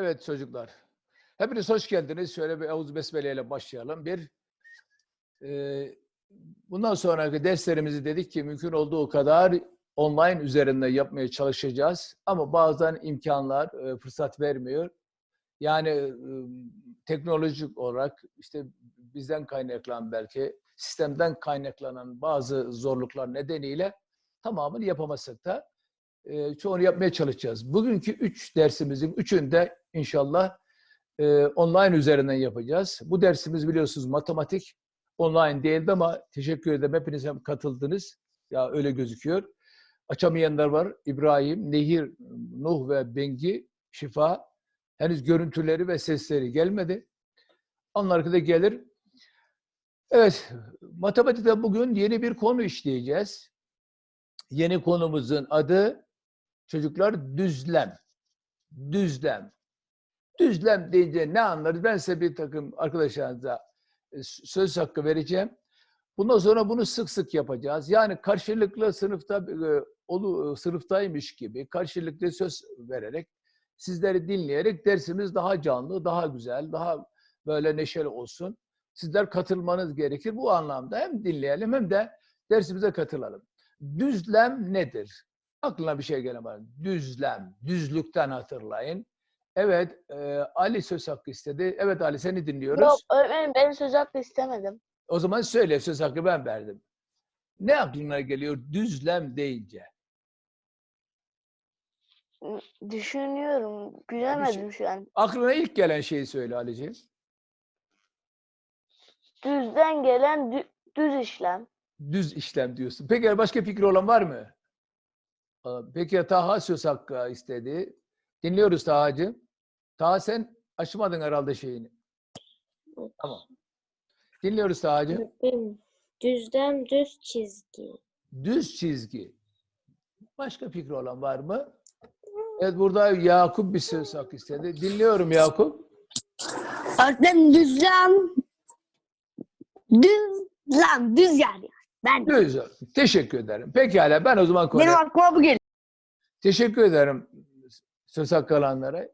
Evet çocuklar. Hepiniz hoş geldiniz. Şöyle bir Eûzü Besmele ile başlayalım. Bir, e, bundan sonraki derslerimizi dedik ki mümkün olduğu kadar online üzerinde yapmaya çalışacağız. Ama bazen imkanlar e, fırsat vermiyor. Yani e, teknolojik olarak işte bizden kaynaklanan belki sistemden kaynaklanan bazı zorluklar nedeniyle tamamını yapamasak da e, çoğunu yapmaya çalışacağız. Bugünkü üç dersimizin üçünde inşallah e, online üzerinden yapacağız. Bu dersimiz biliyorsunuz matematik online değildi ama teşekkür ederim. Hepiniz hem katıldınız. Ya öyle gözüküyor. Açamayanlar var. İbrahim, Nehir, Nuh ve Bengi, Şifa. Henüz görüntüleri ve sesleri gelmedi. Onlar da gelir. Evet, matematikte bugün yeni bir konu işleyeceğiz. Yeni konumuzun adı çocuklar düzlem. Düzlem. Düzlem deyince ne anlarız? Ben size bir takım arkadaşlarınıza e, söz hakkı vereceğim. Bundan sonra bunu sık sık yapacağız. Yani karşılıklı sınıfta e, olu, sınıftaymış gibi karşılıklı söz vererek sizleri dinleyerek dersimiz daha canlı, daha güzel, daha böyle neşeli olsun. Sizler katılmanız gerekir. Bu anlamda hem dinleyelim hem de dersimize katılalım. Düzlem nedir? Aklına bir şey gelemez. Düzlem, düzlükten hatırlayın. Evet, e, Ali söz hakkı istedi. Evet Ali seni dinliyoruz. Yok öğretmenim ben söz hakkı istemedim. O zaman söyle söz hakkı ben verdim. Ne aklına geliyor düzlem deyince? Düşünüyorum. Gülemedim şu an. Aklına ilk gelen şeyi söyle Ali'ciğim. Düzden gelen dü- düz işlem. Düz işlem diyorsun. Peki başka fikri olan var mı? Peki ya Taha söz hakkı istedi. Dinliyoruz Taha'cığım. Taha sen açmadın herhalde şeyini. Tamam. Dinliyoruz Taha'cığım. Düzlem düz çizgi. Düz çizgi. Başka fikri olan var mı? Evet burada Yakup bir söz hakkı istedi. Dinliyorum Yakup. Öğretmenim düzlem düzlem düz yani. Ben Düz. Teşekkür ederim. Pekala ben o zaman konuya... benim aklıma bu geliyor. Teşekkür ederim söz hakkı alanlara.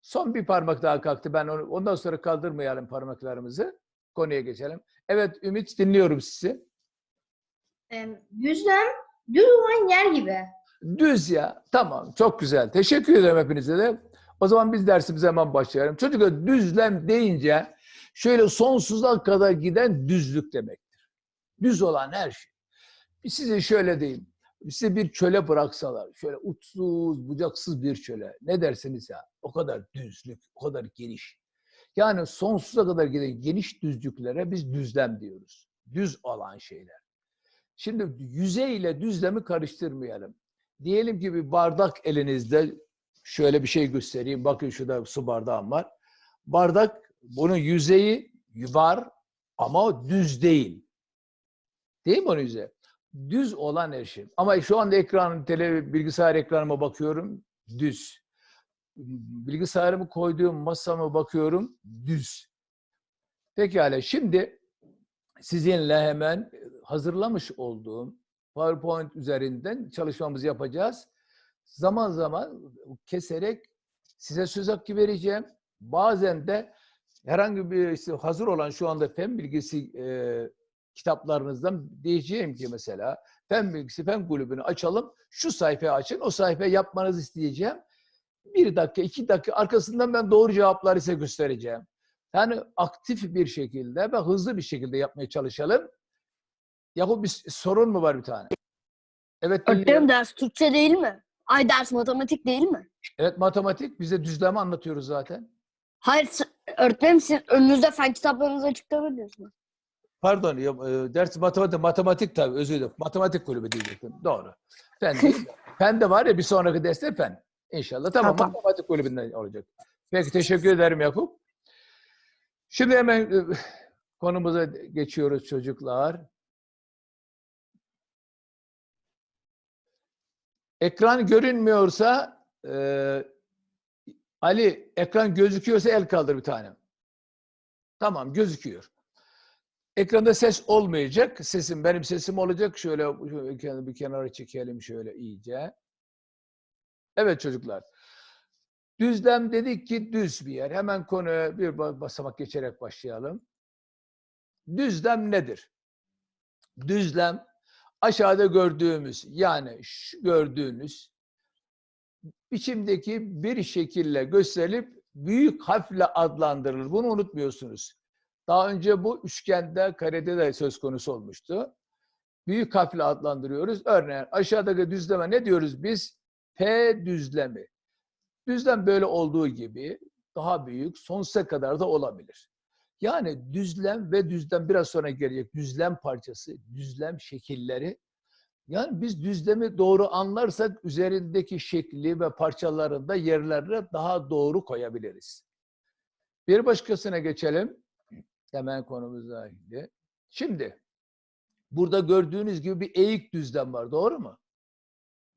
Son bir parmak daha kalktı. Ben onu, ondan sonra kaldırmayalım parmaklarımızı. Konuya geçelim. Evet Ümit dinliyorum sizi. Em, Düzlem düz olan yer gibi. Düz ya. Tamam. Çok güzel. Teşekkür ederim hepinize de. O zaman biz dersimize hemen başlayalım. Çocuklar düzlem deyince şöyle sonsuza kadar giden düzlük demektir. Düz olan her şey. Size şöyle diyeyim. Size bir çöle bıraksalar, şöyle uçsuz, bucaksız bir çöle. Ne dersiniz ya? O kadar düzlük, o kadar geniş. Yani sonsuza kadar giden geniş düzlüklere biz düzlem diyoruz. Düz olan şeyler. Şimdi yüzey ile düzlemi karıştırmayalım. Diyelim ki bir bardak elinizde şöyle bir şey göstereyim. Bakın şurada su bardağım var. Bardak bunun yüzeyi var ama düz değil. Değil mi onun yüzeyi? Düz olan şey. Ama şu anda ekranın, tele, bilgisayar ekranıma bakıyorum. Düz. Bilgisayarımı koyduğum masama bakıyorum. Düz. Pekala. Şimdi sizinle hemen hazırlamış olduğum PowerPoint üzerinden çalışmamızı yapacağız. Zaman zaman keserek size söz hakkı vereceğim. Bazen de herhangi bir hazır olan şu anda fen bilgisi e, kitaplarınızdan diyeceğim ki mesela fen bilgisi fen kulübünü açalım. Şu sayfayı açın. O sayfayı yapmanızı isteyeceğim. Bir dakika, iki dakika arkasından ben doğru cevapları size göstereceğim. Yani aktif bir şekilde ve hızlı bir şekilde yapmaya çalışalım. Yakup bir sorun mu var bir tane? Evet. Öğretmenim ders Türkçe değil mi? Ay ders matematik değil mi? Evet matematik. Bize düzleme anlatıyoruz zaten. Hayır öğretmenim siz önünüzde fen kitaplarınızı açıklamıyorsunuz? Pardon e, ders matematik, matematik tabii özür dilerim. Matematik kulübü diyecektim. Doğru. Fen değil. fen de var ya bir sonraki derste fen. İnşallah. Tamam, Tamam. matematik kulübünden olacak. Peki teşekkür ederim Yakup. Şimdi hemen e, konumuza geçiyoruz çocuklar. Ekran görünmüyorsa e, Ali ekran gözüküyorsa el kaldır bir tane. Tamam gözüküyor. Ekranda ses olmayacak. Sesim benim sesim olacak. Şöyle bir kenara çekelim şöyle iyice. Evet çocuklar. Düzlem dedik ki düz bir yer. Hemen konuya bir ba- basamak geçerek başlayalım. Düzlem nedir? Düzlem aşağıda gördüğümüz yani şu gördüğünüz biçimdeki bir şekille gösterilip büyük harfle adlandırılır. Bunu unutmuyorsunuz. Daha önce bu üçgende, karede de söz konusu olmuştu. Büyük harfle adlandırıyoruz. Örneğin aşağıdaki düzleme ne diyoruz biz? P düzlemi. Düzlem böyle olduğu gibi daha büyük, sonsuza kadar da olabilir. Yani düzlem ve düzlem biraz sonra gelecek düzlem parçası, düzlem şekilleri. Yani biz düzlemi doğru anlarsak üzerindeki şekli ve parçalarında yerlerine daha doğru koyabiliriz. Bir başkasına geçelim. Hemen konumuza ilgili. Şimdi burada gördüğünüz gibi bir eğik düzlem var. Doğru mu?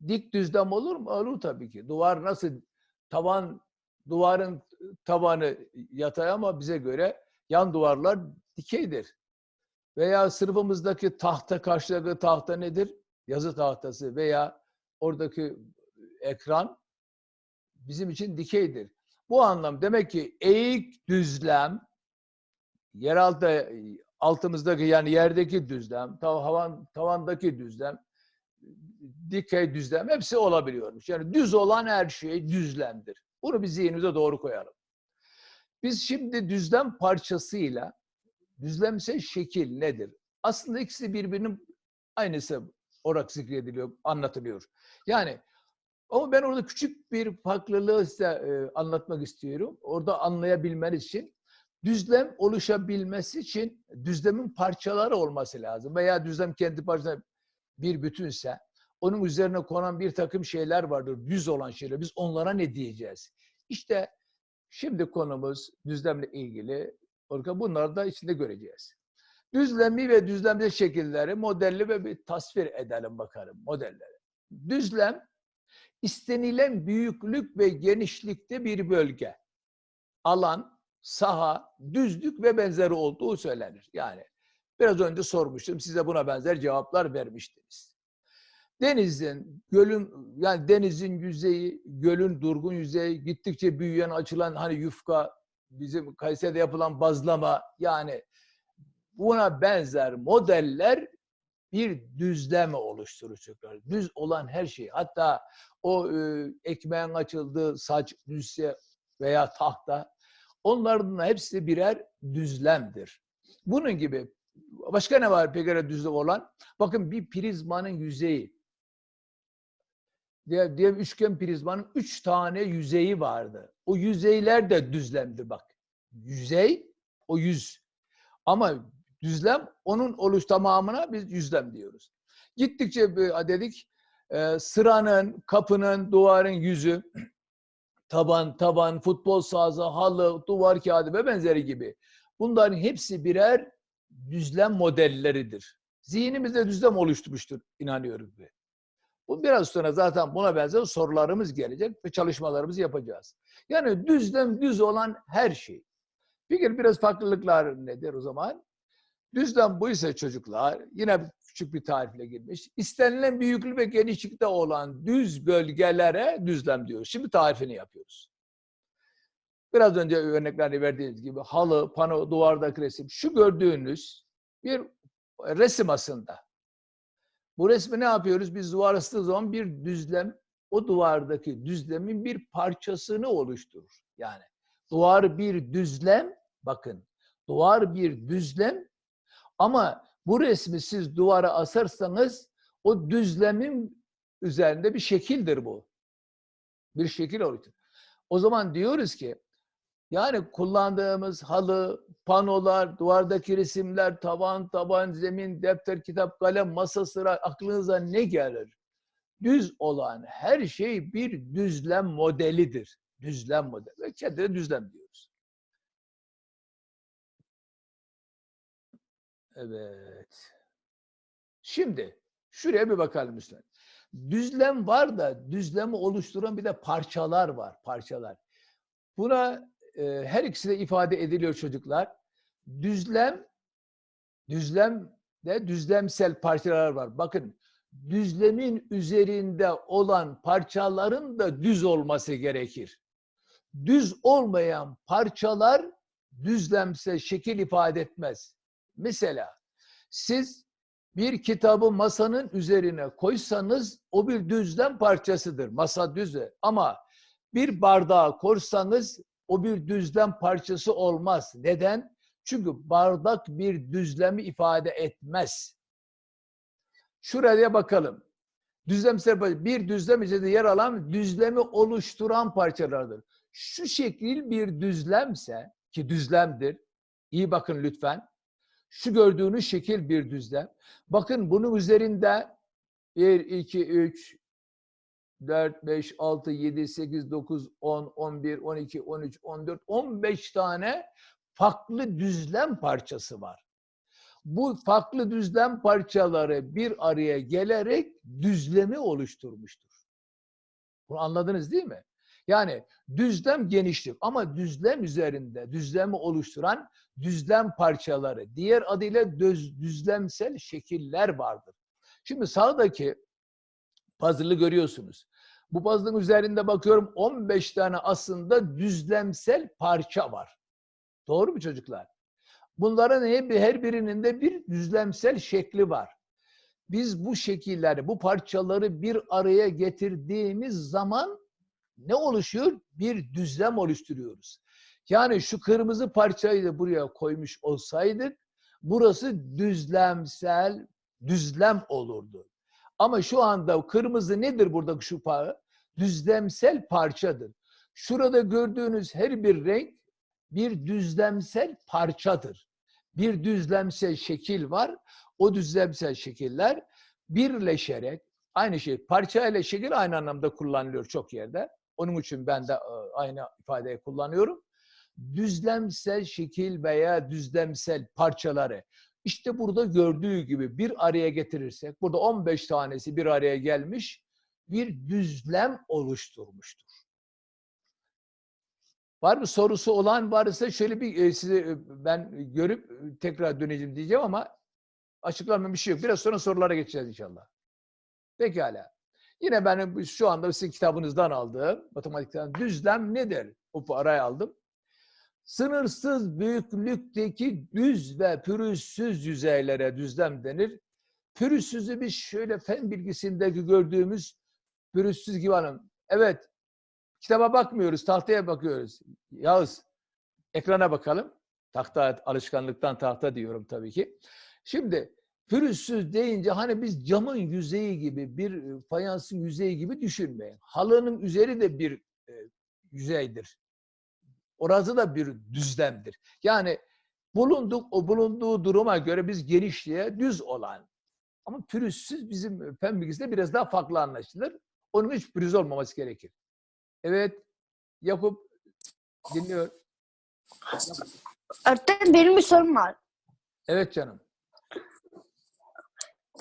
Dik düzlem olur mu? Olur tabii ki. Duvar nasıl tavan duvarın tabanı yatay ama bize göre yan duvarlar dikeydir. Veya sınıfımızdaki tahta karşıdaki tahta nedir? Yazı tahtası veya oradaki ekran bizim için dikeydir. Bu anlam demek ki eğik düzlem yeraltı altımızdaki yani yerdeki düzlem, tav- havan, tavandaki düzlem, dikey düzlem hepsi olabiliyormuş. Yani düz olan her şey düzlemdir. Bunu bir zihnimize doğru koyalım. Biz şimdi düzlem parçasıyla düzlemsel şekil nedir? Aslında ikisi birbirinin aynısı olarak zikrediliyor, anlatılıyor. Yani ama ben orada küçük bir farklılığı size e, anlatmak istiyorum. Orada anlayabilmeniz için düzlem oluşabilmesi için düzlemin parçaları olması lazım. Veya düzlem kendi parçasına bir bütünse onun üzerine konan bir takım şeyler vardır. Düz olan şeyler. Biz onlara ne diyeceğiz? İşte şimdi konumuz düzlemle ilgili. Bunları da içinde göreceğiz. Düzlemi ve düzlemsel şekilleri modelli ve bir tasvir edelim bakalım modelleri. Düzlem istenilen büyüklük ve genişlikte bir bölge. Alan, saha, düzlük ve benzeri olduğu söylenir. Yani biraz önce sormuştum size buna benzer cevaplar vermiştiniz. Denizin, gölün yani denizin yüzeyi, gölün durgun yüzeyi, gittikçe büyüyen, açılan hani yufka, bizim Kayseri'de yapılan bazlama yani buna benzer modeller bir düzlem oluşturur çocuklar. Düz olan her şey. Hatta o e, ekmeğin açıldığı saç düzse veya tahta onların hepsi birer düzlemdir. Bunun gibi başka ne var pekala düzlem olan? Bakın bir prizmanın yüzeyi. Diye, diye üçgen prizmanın üç tane yüzeyi vardı. O yüzeyler de düzlemdir bak. Yüzey o yüz. Ama düzlem onun oluş tamamına biz yüzlem diyoruz. Gittikçe bir- dedik e, sıranın, kapının, duvarın yüzü, taban, taban, futbol sahası, halı, duvar kağıdı ve benzeri gibi. Bunların hepsi birer düzlem modelleridir. Zihnimizde düzlem oluşturmuştur inanıyorum ki. Bu biraz sonra zaten buna benzer sorularımız gelecek ve çalışmalarımızı yapacağız. Yani düzlem düz olan her şey. Peki biraz farklılıklar nedir o zaman? Düzlem bu ise çocuklar yine küçük bir tarifle girmiş. İstenilen büyüklük ve genişlikte olan düz bölgelere düzlem diyoruz. Şimdi tarifini yapıyoruz. Biraz önce örneklerini verdiğiniz gibi halı, pano, duvardaki resim. Şu gördüğünüz bir resim aslında. Bu resmi ne yapıyoruz? Biz duvar astığı zaman bir düzlem, o duvardaki düzlemin bir parçasını oluşturur. Yani duvar bir düzlem, bakın duvar bir düzlem ama bu resmi siz duvara asarsanız o düzlemin üzerinde bir şekildir bu. Bir şekil oluşturur. O zaman diyoruz ki yani kullandığımız halı, panolar, duvardaki resimler, tavan, taban, zemin, defter, kitap, kalem, masa, sıra aklınıza ne gelir? Düz olan her şey bir düzlem modelidir. Düzlem modeli. Kendine düzlem diyoruz. Evet. Şimdi şuraya bir bakalım lütfen. Düzlem var da düzlemi oluşturan bir de parçalar var. Parçalar. Buna e, her ikisi de ifade ediliyor çocuklar. Düzlem, düzlem de düzlemsel parçalar var. Bakın düzlemin üzerinde olan parçaların da düz olması gerekir. düz olmayan parçalar düzlemsel şekil ifade etmez. Mesela siz bir kitabı masanın üzerine koysanız o bir düzlem parçasıdır. Masa düz ama bir bardağı korsanız o bir düzlem parçası olmaz. Neden? Çünkü bardak bir düzlemi ifade etmez. Şuraya bakalım. Düzlemsel bir düzlem içinde yer alan düzlemi oluşturan parçalardır. Şu şekil bir düzlemse ki düzlemdir. İyi bakın lütfen. Şu gördüğünüz şekil bir düzlem. Bakın bunun üzerinde 1, 2, 3, 4, 5, 6, 7, 8, 9, 10, 11, 12, 13, 14, 15 tane farklı düzlem parçası var. Bu farklı düzlem parçaları bir araya gelerek düzlemi oluşturmuştur. Bunu anladınız değil mi? Yani düzlem genişlik ama düzlem üzerinde düzlemi oluşturan düzlem parçaları, diğer adıyla düz, düzlemsel şekiller vardır. Şimdi sağdaki puzzle'ı görüyorsunuz. Bu puzzle'ın üzerinde bakıyorum 15 tane aslında düzlemsel parça var. Doğru mu çocuklar? Bunların her birinin de bir düzlemsel şekli var. Biz bu şekilleri, bu parçaları bir araya getirdiğimiz zaman ne oluşuyor? Bir düzlem oluşturuyoruz. Yani şu kırmızı parçayı da buraya koymuş olsaydık burası düzlemsel düzlem olurdu. Ama şu anda kırmızı nedir buradaki şu parça? Düzlemsel parçadır. Şurada gördüğünüz her bir renk bir düzlemsel parçadır. Bir düzlemsel şekil var. O düzlemsel şekiller birleşerek aynı şey parça ile şekil aynı anlamda kullanılıyor çok yerde. Onun için ben de aynı ifadeyi kullanıyorum. Düzlemsel şekil veya düzlemsel parçaları işte burada gördüğü gibi bir araya getirirsek, burada 15 tanesi bir araya gelmiş, bir düzlem oluşturmuştur. Var mı sorusu olan varsa şöyle bir size ben görüp tekrar döneceğim diyeceğim ama açıklanma bir şey yok. Biraz sonra sorulara geçeceğiz inşallah. Pekala. Yine benim şu anda sizin kitabınızdan aldığım matematikten düzlem nedir? O araya aldım. Sınırsız büyüklükteki düz ve pürüzsüz yüzeylere düzlem denir. Pürüzsüzü biz şöyle fen bilgisindeki gördüğümüz pürüzsüz gibi hanım. Evet, kitaba bakmıyoruz, tahtaya bakıyoruz. Yağız, ekrana bakalım. Tahta, alışkanlıktan tahta diyorum tabii ki. Şimdi pürüzsüz deyince hani biz camın yüzeyi gibi, bir e, fayansın yüzeyi gibi düşünmeyin. Halının üzeri de bir e, yüzeydir. Orası da bir düzlemdir. Yani bulunduk o bulunduğu duruma göre biz genişliğe düz olan ama pürüzsüz bizim fen bilgisinde biraz daha farklı anlaşılır. Onun hiç pürüz olmaması gerekir. Evet, Yakup dinliyor. Öğretmenim benim bir sorum var. Evet canım.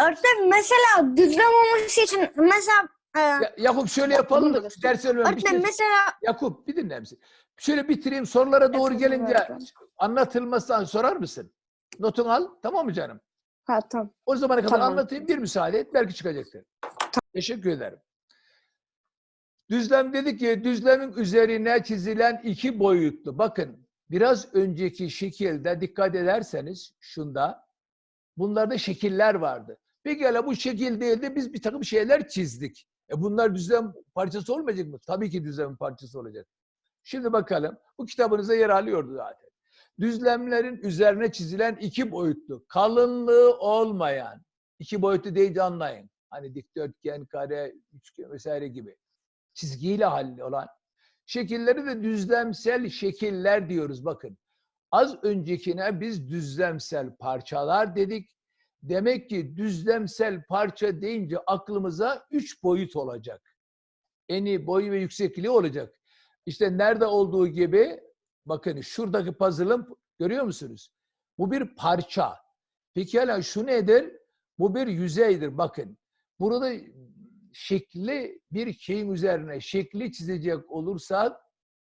Öğretmenim mesela düzlem olması için mesela e, Ya, Yakup şöyle yapalım da ders ölmem bir şey. mesela Yakup bir dinler misin? Şöyle bitireyim sorulara doğru Efendim gelince öğretmenim. anlatılmasından sorar mısın? Notunu al tamam mı canım? ha tamam. O zamana kadar Tamam. anlatayım bir müsaade et belki çıkacaktır. Teşekkür ederim. Düzlem dedik ki düzlemin üzerine çizilen iki boyutlu. Bakın biraz önceki şekilde dikkat ederseniz şunda bunlarda şekiller vardı. Peki hele bu şekil değil de biz bir takım şeyler çizdik. E bunlar düzlem parçası olmayacak mı? Tabii ki düzlemin parçası olacak. Şimdi bakalım. Bu kitabınıza yer alıyordu zaten. Düzlemlerin üzerine çizilen iki boyutlu, kalınlığı olmayan, iki boyutlu deyince anlayın. Hani dikdörtgen, kare, üçgen vesaire gibi. Çizgiyle halli olan. Şekilleri de düzlemsel şekiller diyoruz bakın. Az öncekine biz düzlemsel parçalar dedik. Demek ki düzlemsel parça deyince aklımıza üç boyut olacak. Eni, boyu ve yüksekliği olacak. İşte nerede olduğu gibi bakın şuradaki puzzle'ın görüyor musunuz? Bu bir parça. Peki hala şu nedir? Bu bir yüzeydir bakın. Burada şekli bir şeyin üzerine şekli çizecek olursa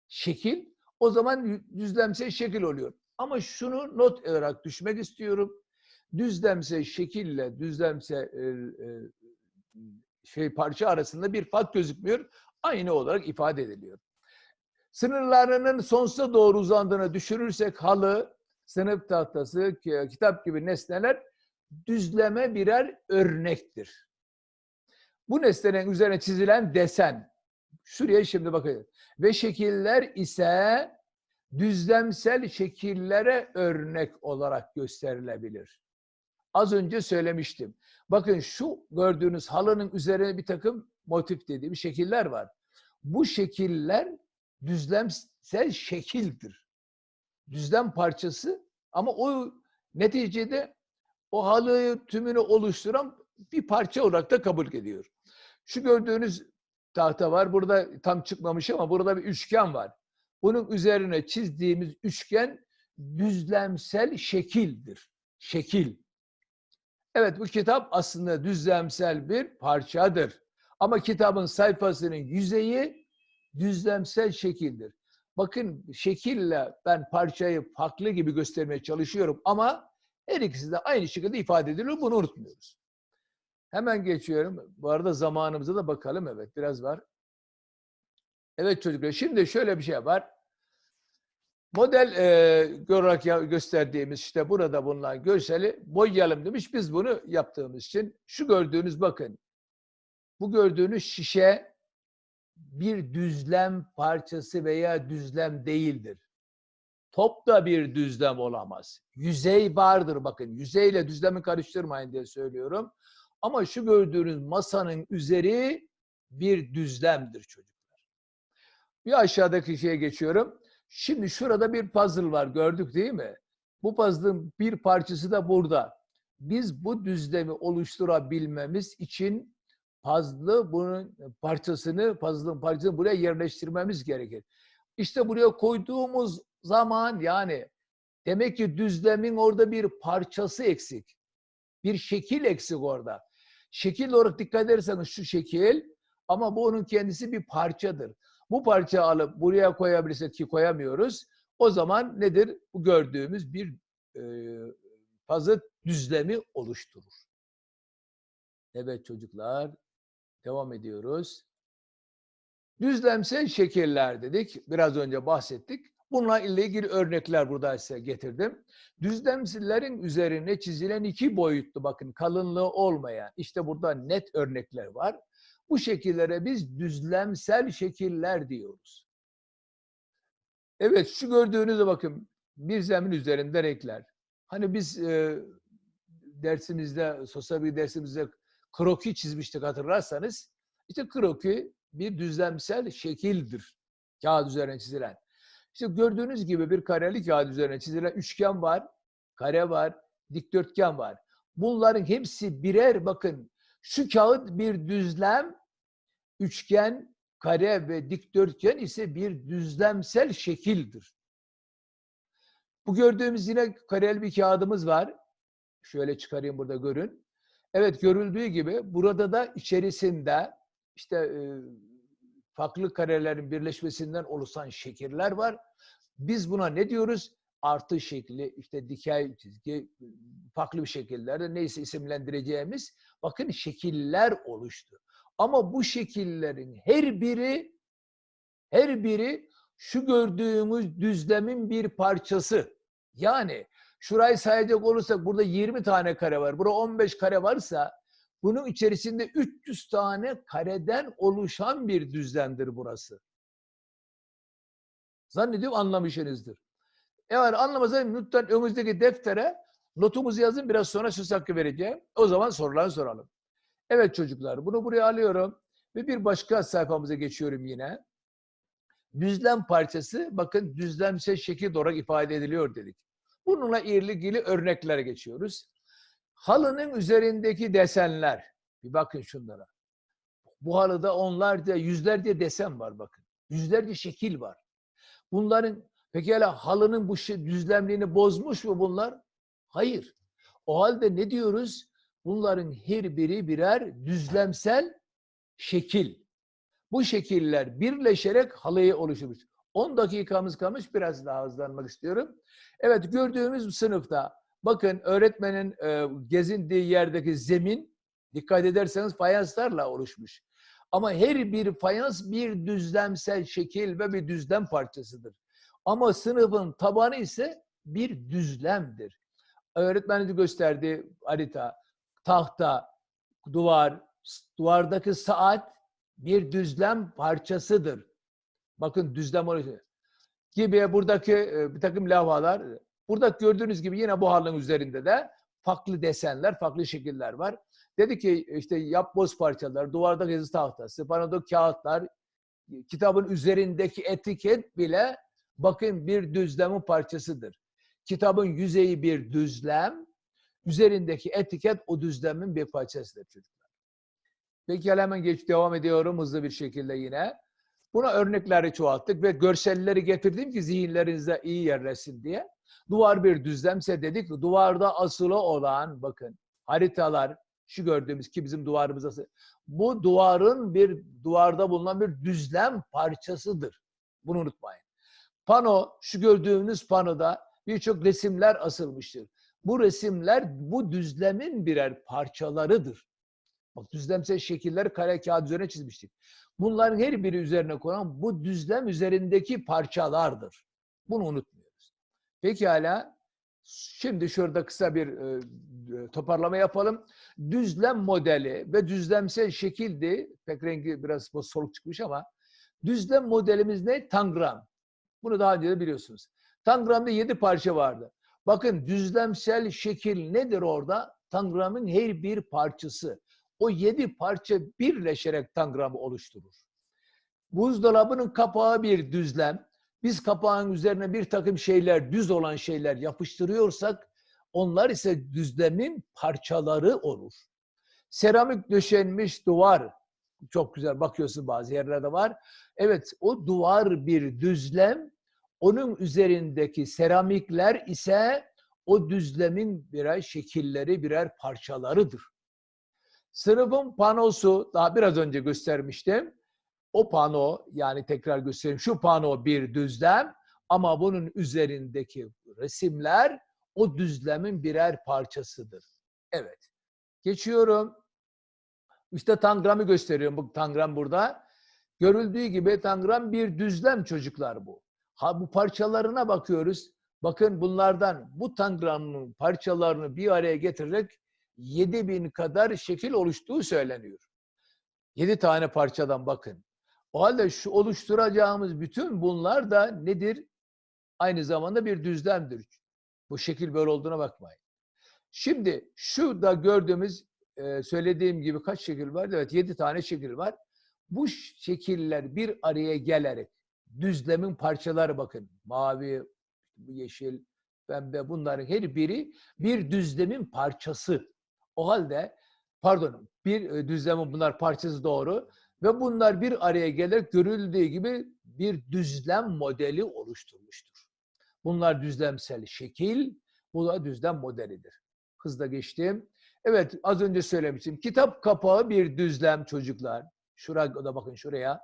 şekil o zaman düzlemsel şekil oluyor. Ama şunu not olarak düşmek istiyorum. Düzlemsel şekille düzlemsel e, e, şey parça arasında bir fark gözükmüyor. Aynı olarak ifade ediliyor. Sınırlarının sonsuza doğru uzandığını düşünürsek halı, sınıf tahtası, ki- kitap gibi nesneler düzleme birer örnektir. Bu nesnenin üzerine çizilen desen, şuraya şimdi bakın. Ve şekiller ise düzlemsel şekillere örnek olarak gösterilebilir. Az önce söylemiştim. Bakın şu gördüğünüz halının üzerine bir takım motif dediğim şekiller var. Bu şekiller düzlemsel şekildir. Düzlem parçası ama o neticede o halıyı tümünü oluşturan bir parça olarak da kabul ediyor. Şu gördüğünüz tahta var. Burada tam çıkmamış ama burada bir üçgen var. Bunun üzerine çizdiğimiz üçgen düzlemsel şekildir. Şekil. Evet bu kitap aslında düzlemsel bir parçadır. Ama kitabın sayfasının yüzeyi düzlemsel şekildir. Bakın şekille ben parçayı farklı gibi göstermeye çalışıyorum ama her ikisi de aynı şekilde ifade ediliyor. Bunu unutmuyoruz. Hemen geçiyorum. Bu arada zamanımıza da bakalım. Evet biraz var. Evet çocuklar şimdi şöyle bir şey var. Model e, olarak gösterdiğimiz işte burada bulunan görseli boyayalım demiş. Biz bunu yaptığımız için şu gördüğünüz bakın. Bu gördüğünüz şişe bir düzlem parçası veya düzlem değildir. Top da bir düzlem olamaz. Yüzey vardır bakın. Yüzeyle düzlemi karıştırmayın diye söylüyorum. Ama şu gördüğünüz masanın üzeri bir düzlemdir çocuklar. Bir aşağıdaki şeye geçiyorum. Şimdi şurada bir puzzle var gördük değil mi? Bu puzzle'ın bir parçası da burada. Biz bu düzlemi oluşturabilmemiz için puzzle'ı bunun parçasını, puzzle'ın parçasını buraya yerleştirmemiz gerekir. İşte buraya koyduğumuz zaman yani demek ki düzlemin orada bir parçası eksik. Bir şekil eksik orada. Şekil olarak dikkat ederseniz şu şekil ama bu onun kendisi bir parçadır. Bu parça alıp buraya koyabilirsek ki koyamıyoruz. O zaman nedir? Bu gördüğümüz bir e, puzzle düzlemi oluşturur. Evet çocuklar, devam ediyoruz. Düzlemsel şekiller dedik. Biraz önce bahsettik. Bununla ilgili örnekler burada size getirdim. Düzlemsillerin üzerine çizilen iki boyutlu bakın kalınlığı olmayan işte burada net örnekler var. Bu şekillere biz düzlemsel şekiller diyoruz. Evet şu gördüğünüze bakın bir zemin üzerinde renkler. Hani biz e, dersimizde, sosyal bir dersimizde kroki çizmiştik hatırlarsanız. İşte kroki bir düzlemsel şekildir. Kağıt üzerine çizilen. İşte gördüğünüz gibi bir kareli kağıt üzerine çizilen üçgen var, kare var, dikdörtgen var. Bunların hepsi birer bakın şu kağıt bir düzlem, üçgen, kare ve dikdörtgen ise bir düzlemsel şekildir. Bu gördüğümüz yine kareli bir kağıdımız var. Şöyle çıkarayım burada görün. Evet görüldüğü gibi burada da içerisinde işte farklı karelerin birleşmesinden oluşan şekiller var. Biz buna ne diyoruz? Artı şekli, işte dikey çizgi, farklı bir şekillerde neyse isimlendireceğimiz bakın şekiller oluştu. Ama bu şekillerin her biri her biri şu gördüğümüz düzlemin bir parçası. Yani şurayı sayacak olursak burada 20 tane kare var. Burada 15 kare varsa bunun içerisinde 300 tane kareden oluşan bir düzlemdir burası. Zannediyorum anlamışsınızdır. Eğer anlamazsanız lütfen önünüzdeki deftere notumuzu yazın. Biraz sonra söz hakkı vereceğim. O zaman soruları soralım. Evet çocuklar bunu buraya alıyorum. Ve bir başka sayfamıza geçiyorum yine. Düzlem parçası bakın düzlemsel şekil olarak ifade ediliyor dedik. Bununla ilgili örneklere geçiyoruz. Halının üzerindeki desenler. Bir bakın şunlara. Bu halıda onlarca, yüzlerce desen var bakın. Yüzlerce şekil var. Bunların pekala halının bu düzlemliğini bozmuş mu bunlar? Hayır. O halde ne diyoruz? Bunların her biri birer düzlemsel şekil. Bu şekiller birleşerek halıyı oluşturmuş. 10 dakikamız kalmış. Biraz daha hızlanmak istiyorum. Evet gördüğümüz sınıfta bakın öğretmenin e, gezindiği yerdeki zemin dikkat ederseniz fayanslarla oluşmuş. Ama her bir fayans bir düzlemsel şekil ve bir düzlem parçasıdır. Ama sınıfın tabanı ise bir düzlemdir. Öğretmenin de gösterdiği harita, tahta, duvar, duvardaki saat bir düzlem parçasıdır. Bakın düzlem orası. Gibi buradaki e, bir takım levhalar. Burada gördüğünüz gibi yine bu halının üzerinde de farklı desenler, farklı şekiller var. Dedi ki işte yapboz parçalar, duvardaki yazı tahtası, panoda kağıtlar, kitabın üzerindeki etiket bile bakın bir düzlemin parçasıdır. Kitabın yüzeyi bir düzlem, üzerindeki etiket o düzlemin bir parçasıdır çocuklar. Peki hemen geç devam ediyorum hızlı bir şekilde yine. Buna örnekleri çoğalttık ve görselleri getirdim ki zihinlerinizde iyi yerleşsin diye. Duvar bir düzlemse dedik duvarda asılı olan bakın haritalar şu gördüğümüz ki bizim duvarımız asılı. Bu duvarın bir duvarda bulunan bir düzlem parçasıdır. Bunu unutmayın. Pano şu gördüğünüz panoda birçok resimler asılmıştır. Bu resimler bu düzlemin birer parçalarıdır. Bak düzlemsel şekilleri kare kağıt üzerine çizmiştik. Bunların her biri üzerine konan bu düzlem üzerindeki parçalardır. Bunu unutmuyoruz. Pekala. Şimdi şurada kısa bir e, e, toparlama yapalım. Düzlem modeli ve düzlemsel şekildi. Pek rengi biraz soluk çıkmış ama düzlem modelimiz ne? Tangram. Bunu daha önce de biliyorsunuz. Tangramda yedi parça vardı. Bakın düzlemsel şekil nedir orada? Tangramın her bir parçası. O yedi parça birleşerek tangramı oluşturur. Buzdolabının kapağı bir düzlem. Biz kapağın üzerine bir takım şeyler, düz olan şeyler yapıştırıyorsak onlar ise düzlemin parçaları olur. Seramik döşenmiş duvar. Çok güzel bakıyorsun bazı yerlerde var. Evet o duvar bir düzlem. Onun üzerindeki seramikler ise o düzlemin birer şekilleri, birer parçalarıdır. Sınıfın panosu, daha biraz önce göstermiştim. O pano, yani tekrar göstereyim, şu pano bir düzlem ama bunun üzerindeki resimler o düzlemin birer parçasıdır. Evet. Geçiyorum. İşte tangramı gösteriyorum. Bu tangram burada. Görüldüğü gibi tangram bir düzlem çocuklar bu. Ha bu parçalarına bakıyoruz. Bakın bunlardan bu tangramın parçalarını bir araya getirerek 7000 kadar şekil oluştuğu söyleniyor. 7 tane parçadan bakın. O halde şu oluşturacağımız bütün bunlar da nedir? Aynı zamanda bir düzlemdir. Bu şekil böyle olduğuna bakmayın. Şimdi şu da gördüğümüz e, söylediğim gibi kaç şekil var? Evet 7 tane şekil var. Bu şekiller bir araya gelerek düzlemin parçaları bakın. Mavi, yeşil, pembe bunların her biri bir düzlemin parçası. O halde pardon bir e, düzlemin bunlar parçası doğru ve bunlar bir araya gelerek görüldüğü gibi bir düzlem modeli oluşturmuştur. Bunlar düzlemsel şekil, bu da düzlem modelidir. Hızla geçtim. Evet az önce söylemiştim. Kitap kapağı bir düzlem çocuklar. Şuraya da bakın şuraya.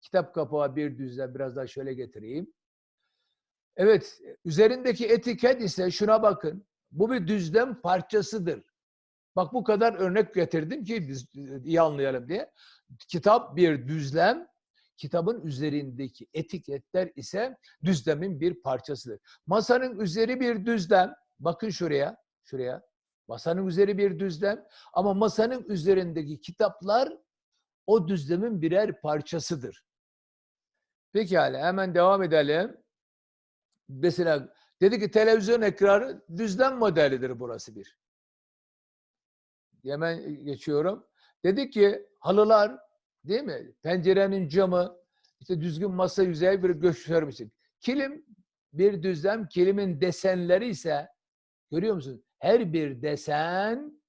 Kitap kapağı bir düzlem. Biraz daha şöyle getireyim. Evet, üzerindeki etiket ise şuna bakın. Bu bir düzlem parçasıdır. Bak bu kadar örnek getirdim ki biz iyi anlayalım diye. Kitap bir düzlem, kitabın üzerindeki etiketler ise düzlemin bir parçasıdır. Masanın üzeri bir düzlem. Bakın şuraya, şuraya. Masanın üzeri bir düzlem ama masanın üzerindeki kitaplar o düzlemin birer parçasıdır. Pekala hemen devam edelim. Mesela dedi ki televizyon ekranı düzlem modelidir burası bir. Hemen geçiyorum. Dedi ki halılar değil mi? Pencerenin camı, işte düzgün masa yüzeyi bir göstermiştik. Kilim bir düzlem, kilimin desenleri ise görüyor musunuz? Her bir desen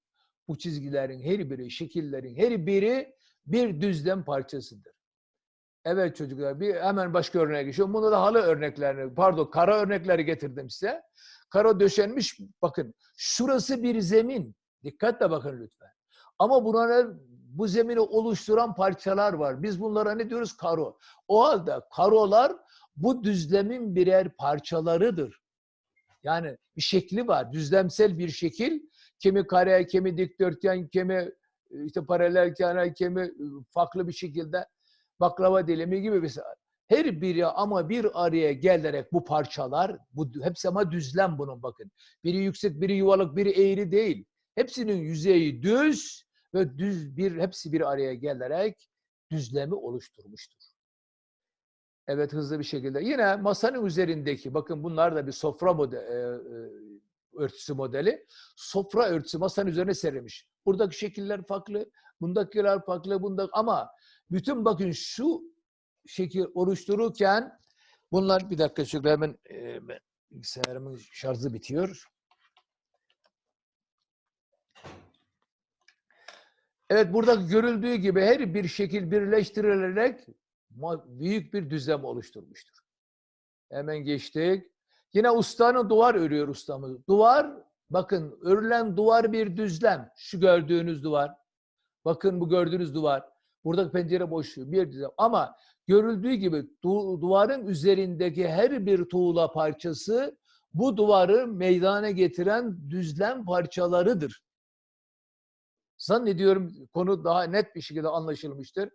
bu çizgilerin her biri, şekillerin her biri bir düzlem parçasıdır. Evet çocuklar bir hemen başka örneğe geçiyorum. Bunu da halı örneklerini, pardon kara örnekleri getirdim size. Kara döşenmiş bakın şurası bir zemin. Dikkatle bakın lütfen. Ama buna bu zemini oluşturan parçalar var. Biz bunlara ne diyoruz? Karo. O halde karolar bu düzlemin birer parçalarıdır. Yani bir şekli var. Düzlemsel bir şekil. Kimi kare, kimi dikdörtgen, kimi işte paralel kenar kemi e, farklı bir şekilde baklava dilimi gibi mesela. Her biri ama bir araya gelerek bu parçalar, bu hepsi ama düzlem bunun bakın. Biri yüksek, biri yuvarlak, biri eğri değil. Hepsinin yüzeyi düz ve düz bir hepsi bir araya gelerek düzlemi oluşturmuştur. Evet hızlı bir şekilde. Yine masanın üzerindeki bakın bunlar da bir sofra modeli, örtüsü modeli. Sofra örtüsü masanın üzerine serilmiş. Buradaki şekiller farklı, bundakiler farklı, bunda ama bütün bakın şu şekil oluştururken bunlar bir dakika şöyle hemen e, bilgisayarımın şarjı bitiyor. Evet burada görüldüğü gibi her bir şekil birleştirilerek büyük bir düzlem oluşturmuştur. Hemen geçtik. Yine ustanın duvar örüyor ustamız. Duvar, bakın örülen duvar bir düzlem. Şu gördüğünüz duvar. Bakın bu gördüğünüz duvar. Burada pencere boşluğu bir düzlem. Ama görüldüğü gibi du- duvarın üzerindeki her bir tuğla parçası bu duvarı meydana getiren düzlem parçalarıdır. Zannediyorum konu daha net bir şekilde anlaşılmıştır.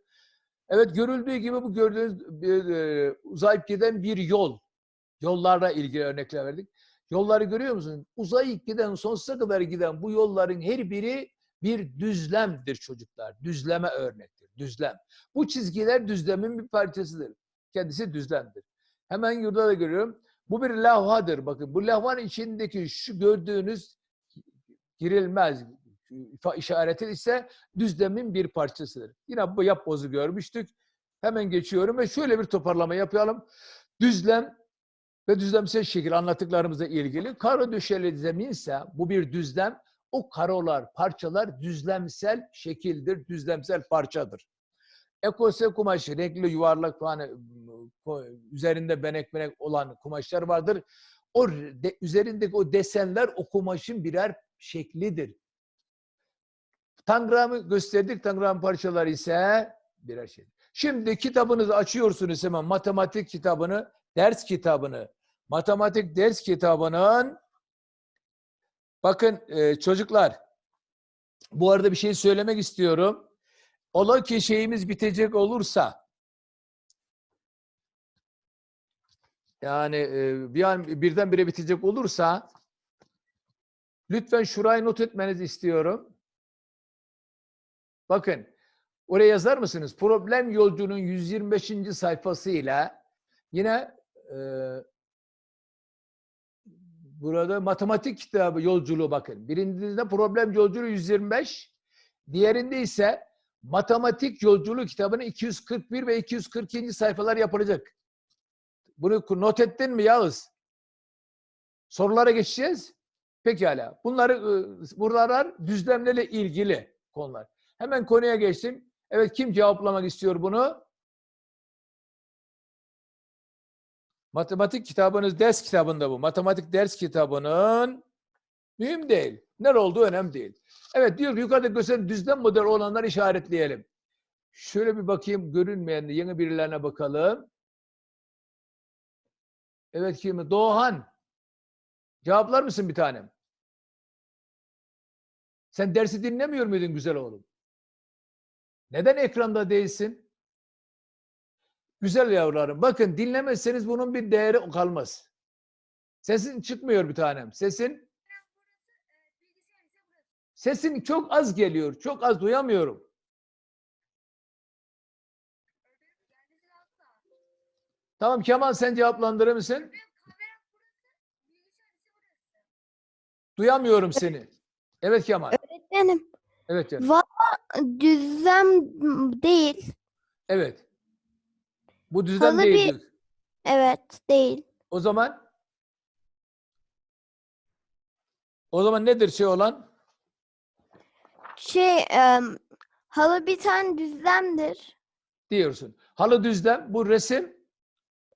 Evet görüldüğü gibi bu gördüğünüz e, uzayıp giden bir yol. Yollarla ilgili örnekler verdik. Yolları görüyor musun? Uzayıp giden, sonsuza kadar giden bu yolların her biri bir düzlemdir çocuklar. Düzleme örnektir. Düzlem. Bu çizgiler düzlemin bir parçasıdır. Kendisi düzlemdir. Hemen yurda da görüyorum. Bu bir levhadır. Bakın bu levhanın içindeki şu gördüğünüz girilmez işareti ise düzlemin bir parçasıdır. Yine bu yapbozu görmüştük. Hemen geçiyorum ve şöyle bir toparlama yapalım. Düzlem ve düzlemsel şekil anlattıklarımızla ilgili karo döşeli zeminse bu bir düzlem. O karolar, parçalar düzlemsel şekildir, düzlemsel parçadır. Ekose kumaşı, renkli yuvarlak ko- üzerinde benek benek olan kumaşlar vardır. O de- üzerindeki o desenler o kumaşın birer şeklidir. Tangramı gösterdik. Tangram parçaları ise birer şey. Şimdi kitabınızı açıyorsunuz hemen matematik kitabını, ders kitabını. Matematik ders kitabının bakın e, çocuklar bu arada bir şey söylemek istiyorum. Ola ki şeyimiz bitecek olursa yani e, bir an birdenbire bitecek olursa lütfen şurayı not etmenizi istiyorum. Bakın oraya yazar mısınız? Problem yolcunun 125. sayfasıyla yine e, burada matematik kitabı yolculuğu bakın. Birincinde problem yolculuğu 125, diğerinde ise matematik yolculuğu kitabının 241 ve 242. sayfalar yapılacak. Bunu not ettin mi Yağız? Sorulara geçeceğiz. Pekala. Bunları e, buralar düzlemlerle ilgili konular. Hemen konuya geçtim. Evet kim cevaplamak istiyor bunu? Matematik kitabınız ders kitabında bu. Matematik ders kitabının mühim değil. Ne olduğu önemli değil. Evet diyor ki yukarıda gösteren düzlem modeli olanları işaretleyelim. Şöyle bir bakayım görünmeyen yeni birilerine bakalım. Evet kim? Doğan. Cevaplar mısın bir tanem? Sen dersi dinlemiyor muydun güzel oğlum? Neden ekranda değilsin? Güzel yavrularım. Bakın dinlemezseniz bunun bir değeri kalmaz. Sesin çıkmıyor bir tanem. Sesin Sesin çok az geliyor. Çok az duyamıyorum. Tamam Kemal sen cevaplandırır mısın? Duyamıyorum seni. Evet Kemal. Öğretmenim, Evet canım. valla düzlem değil. Evet. Bu düzlem Halı değil. bir- diyor. Evet, değil. O zaman o zaman nedir şey olan? Şey, em, halı bir tane düzlemdir. Diyorsun. Halı düzlem. Bu resim.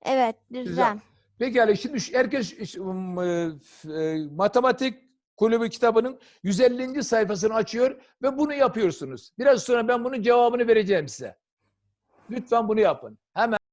Evet, düzlem. Pekala şimdi şu- herkes şu- ım, e, f- e, matematik kulübü kitabının 150. sayfasını açıyor ve bunu yapıyorsunuz. Biraz sonra ben bunun cevabını vereceğim size. Lütfen bunu yapın. Hemen